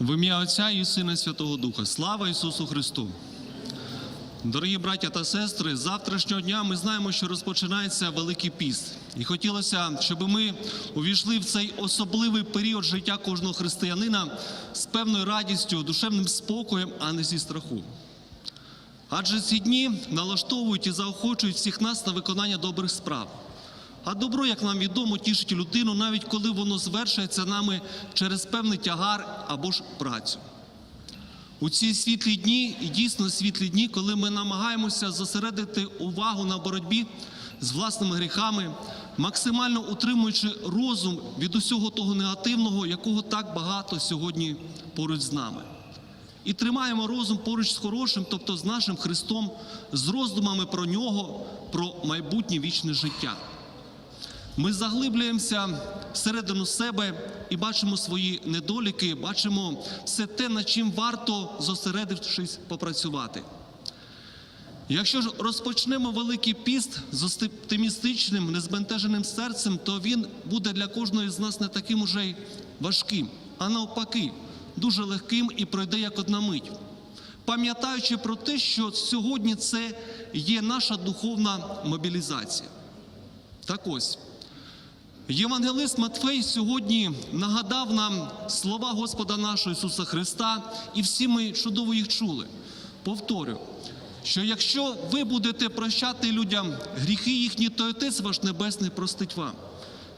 В ім'я Отця і Сина Святого Духа. Слава Ісусу Христу! Дорогі браття та сестри, з завтрашнього дня ми знаємо, що розпочинається Великий піст. І хотілося, щоб ми увійшли в цей особливий період життя кожного християнина з певною радістю, душевним спокоєм, а не зі страху. Адже ці дні налаштовують і заохочують всіх нас на виконання добрих справ. А добро, як нам відомо, тішить людину, навіть коли воно звершується нами через певний тягар або ж працю. У ці світлі дні, і дійсно світлі дні, коли ми намагаємося зосередити увагу на боротьбі з власними гріхами, максимально утримуючи розум від усього того негативного, якого так багато сьогодні поруч з нами. І тримаємо розум поруч з хорошим, тобто з нашим Христом, з роздумами про нього, про майбутнє вічне життя. Ми заглиблюємося всередину себе і бачимо свої недоліки, бачимо все те, над чим варто зосередившись попрацювати. Якщо ж розпочнемо Великий піст з оптимістичним, незбентеженим серцем, то він буде для кожної з нас не таким уже й важким, а навпаки, дуже легким і пройде як одна мить. Пам'ятаючи про те, що сьогодні це є наша духовна мобілізація. Так ось. Євангелист Матфей сьогодні нагадав нам слова Господа нашого Ісуса Христа, і всі ми чудово їх чули. Повторю, що якщо ви будете прощати людям гріхи їхні, то Отець ваш Небесний простить вам.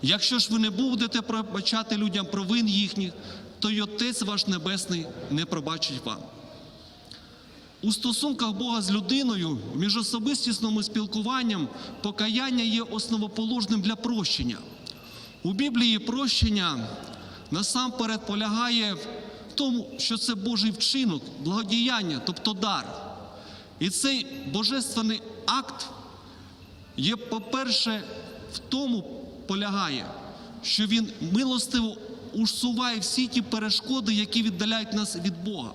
Якщо ж ви не будете пробачати людям провин їхніх, то й Отець ваш Небесний не пробачить вам. У стосунках Бога з людиною, в міжособистісному спілкуванням, покаяння є основоположним для прощення. У Біблії прощення насамперед полягає в тому, що це Божий вчинок, благодіяння, тобто дар. І цей божественний акт є, по-перше, в тому полягає, що він милостиво усуває всі ті перешкоди, які віддаляють нас від Бога.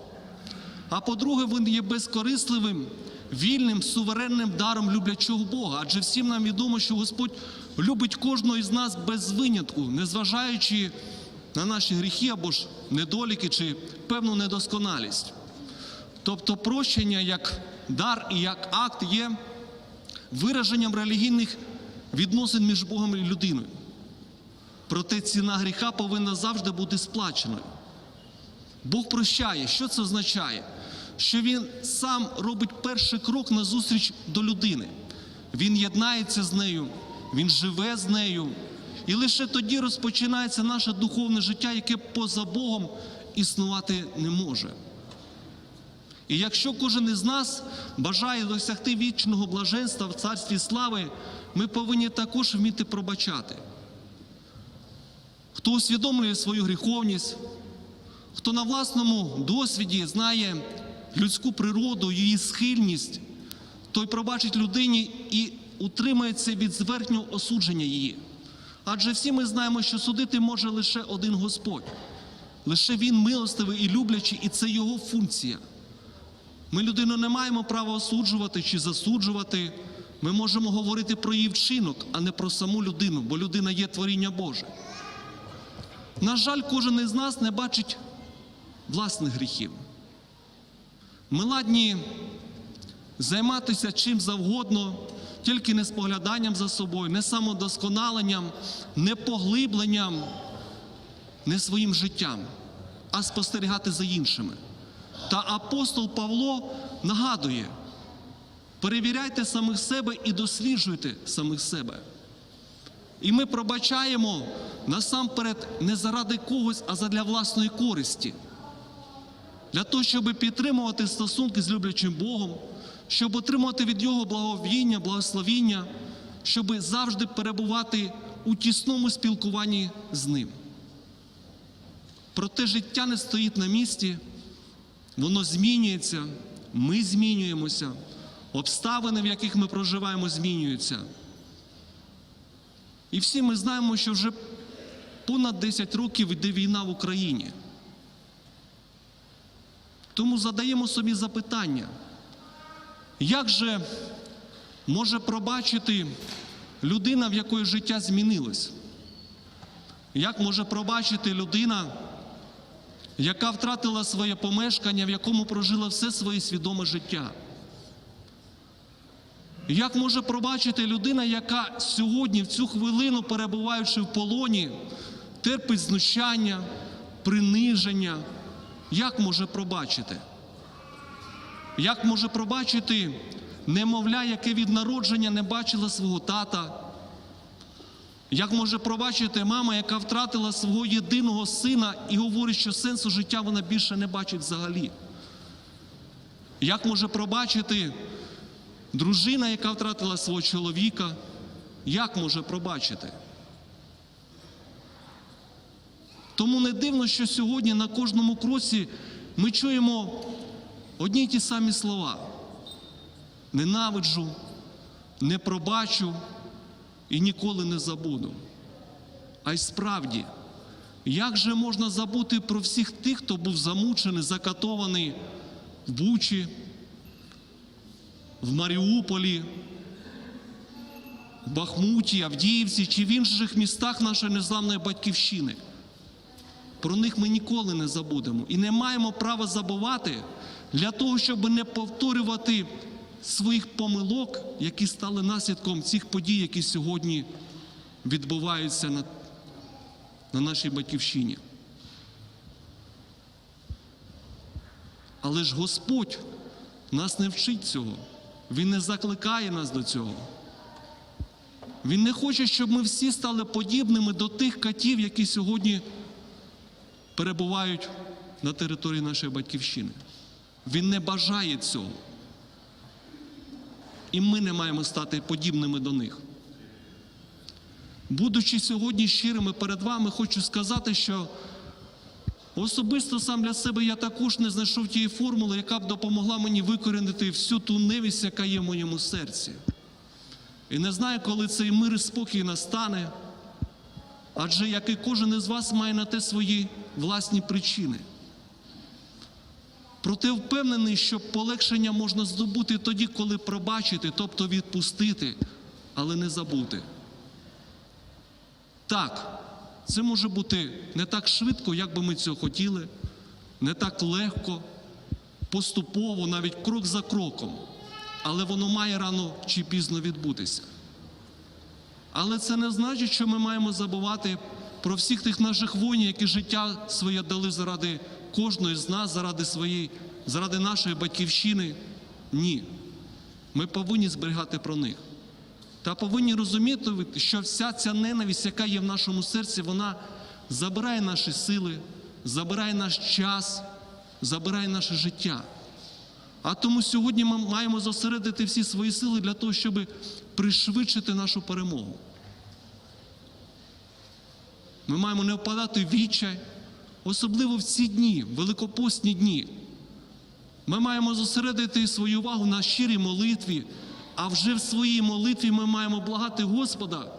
А по-друге, він є безкорисливим, вільним, суверенним даром люблячого Бога. Адже всім нам відомо, що Господь любить кожного із нас без винятку, незважаючи на наші гріхи або ж недоліки чи певну недосконалість. Тобто прощення як дар і як акт є вираженням релігійних відносин між Богом і людиною. Проте ціна гріха повинна завжди бути сплаченою. Бог прощає. Що це означає? Що Він сам робить перший крок на зустріч до людини. Він єднається з нею, він живе з нею. І лише тоді розпочинається наше духовне життя, яке поза Богом існувати не може. І якщо кожен із нас бажає досягти вічного блаженства в царстві слави, ми повинні також вміти пробачати. Хто усвідомлює свою гріховність, хто на власному досвіді знає людську природу, її схильність, той пробачить людині і утримається від зверхнього осудження її. Адже всі ми знаємо, що судити може лише один Господь, лише Він милостивий і люблячий, і це його функція. Ми людину не маємо права осуджувати чи засуджувати. Ми можемо говорити про її вчинок, а не про саму людину, бо людина є творіння Боже. На жаль, кожен із нас не бачить власних гріхів. Ми ладні займатися чим завгодно, тільки не спогляданням за собою, не самодосконаленням, не поглибленням, не своїм життям, а спостерігати за іншими. Та апостол Павло нагадує: перевіряйте самих себе і досліджуйте самих себе. І ми пробачаємо насамперед не заради когось, а задля власної користі. Для того, щоб підтримувати стосунки з люблячим Богом, щоб отримати від Його благовіння, благословіння, щоб завжди перебувати у тісному спілкуванні з Ним. Проте життя не стоїть на місці, воно змінюється, ми змінюємося, обставини, в яких ми проживаємо, змінюються. І всі ми знаємо, що вже понад 10 років йде війна в Україні. Тому задаємо собі запитання, як же може пробачити людина, в якої життя змінилось? Як може пробачити людина, яка втратила своє помешкання, в якому прожила все своє свідоме життя. Як може пробачити людина, яка сьогодні, в цю хвилину, перебуваючи в полоні, терпить знущання, приниження? Як може пробачити? Як може пробачити немовля, яке від народження не бачила свого тата? Як може пробачити мама, яка втратила свого єдиного сина і говорить, що сенсу життя вона більше не бачить взагалі? Як може пробачити дружина, яка втратила свого чоловіка? Як може пробачити? Тому не дивно, що сьогодні на кожному кроці ми чуємо одні й ті самі слова: ненавиджу, не пробачу і ніколи не забуду. А й справді, як же можна забути про всіх тих, хто був замучений, закатований в Бучі, в Маріуполі, в Бахмуті, Авдіївці чи в інших містах нашої незламної батьківщини? Про них ми ніколи не забудемо і не маємо права забувати для того, щоб не повторювати своїх помилок, які стали наслідком цих подій, які сьогодні відбуваються на, на нашій батьківщині. Але ж Господь нас не вчить цього, Він не закликає нас до цього. Він не хоче, щоб ми всі стали подібними до тих катів, які сьогодні перебувають на території нашої батьківщини. Він не бажає цього. І ми не маємо стати подібними до них. Будучи сьогодні щирими перед вами, хочу сказати, що особисто сам для себе я також не знайшов тієї формули, яка б допомогла мені викорінити всю ту невість, яка є в моєму серці. І не знаю, коли цей мир і спокій настане, адже як і кожен із вас має на те свої власні причини. Проте впевнений, що полегшення можна здобути тоді, коли пробачити, тобто відпустити, але не забути. Так, це може бути не так швидко, як би ми цього хотіли, не так легко, поступово, навіть крок за кроком, але воно має рано чи пізно відбутися. Але це не значить, що ми маємо забувати про всіх тих наших воїнів, які життя своє дали заради кожної з нас, заради своєї, заради нашої батьківщини. Ні. Ми повинні зберігати про них. Та повинні розуміти, що вся ця ненависть, яка є в нашому серці, вона забирає наші сили, забирає наш час, забирає наше життя. А тому сьогодні ми маємо зосередити всі свої сили для того, щоб пришвидшити нашу перемогу. Ми маємо не впадати в відчай, особливо в ці дні, великопостні дні. Ми маємо зосередити свою увагу на щирій молитві, а вже в своїй молитві ми маємо благати Господа,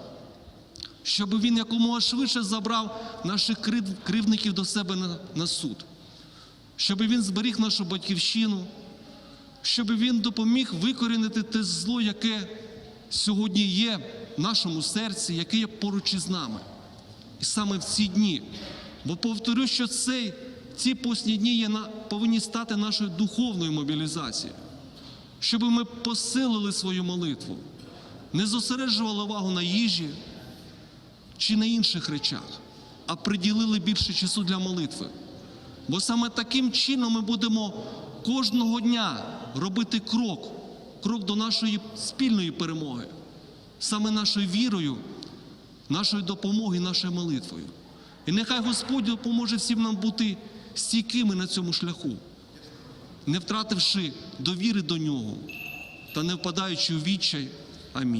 щоб Він якомога швидше забрав наших кривдників до себе на, суд, щоб Він зберіг нашу батьківщину, щоб Він допоміг викорінити те зло, яке сьогодні є в нашому серці, яке є поруч із нами. І саме в ці дні. Бо повторю, що цей, ці постні дні є повинні стати нашою духовною мобілізацією, щоб ми посилили свою молитву, не зосереджували увагу на їжі чи на інших речах, а приділили більше часу для молитви. Бо саме таким чином ми будемо кожного дня робити крок, крок до нашої спільної перемоги, саме нашою вірою нашою допомогою, нашою молитвою. І нехай Господь допоможе всім нам бути стійкими на цьому шляху, не втративши довіри до нього та не впадаючи у відчай. Амінь.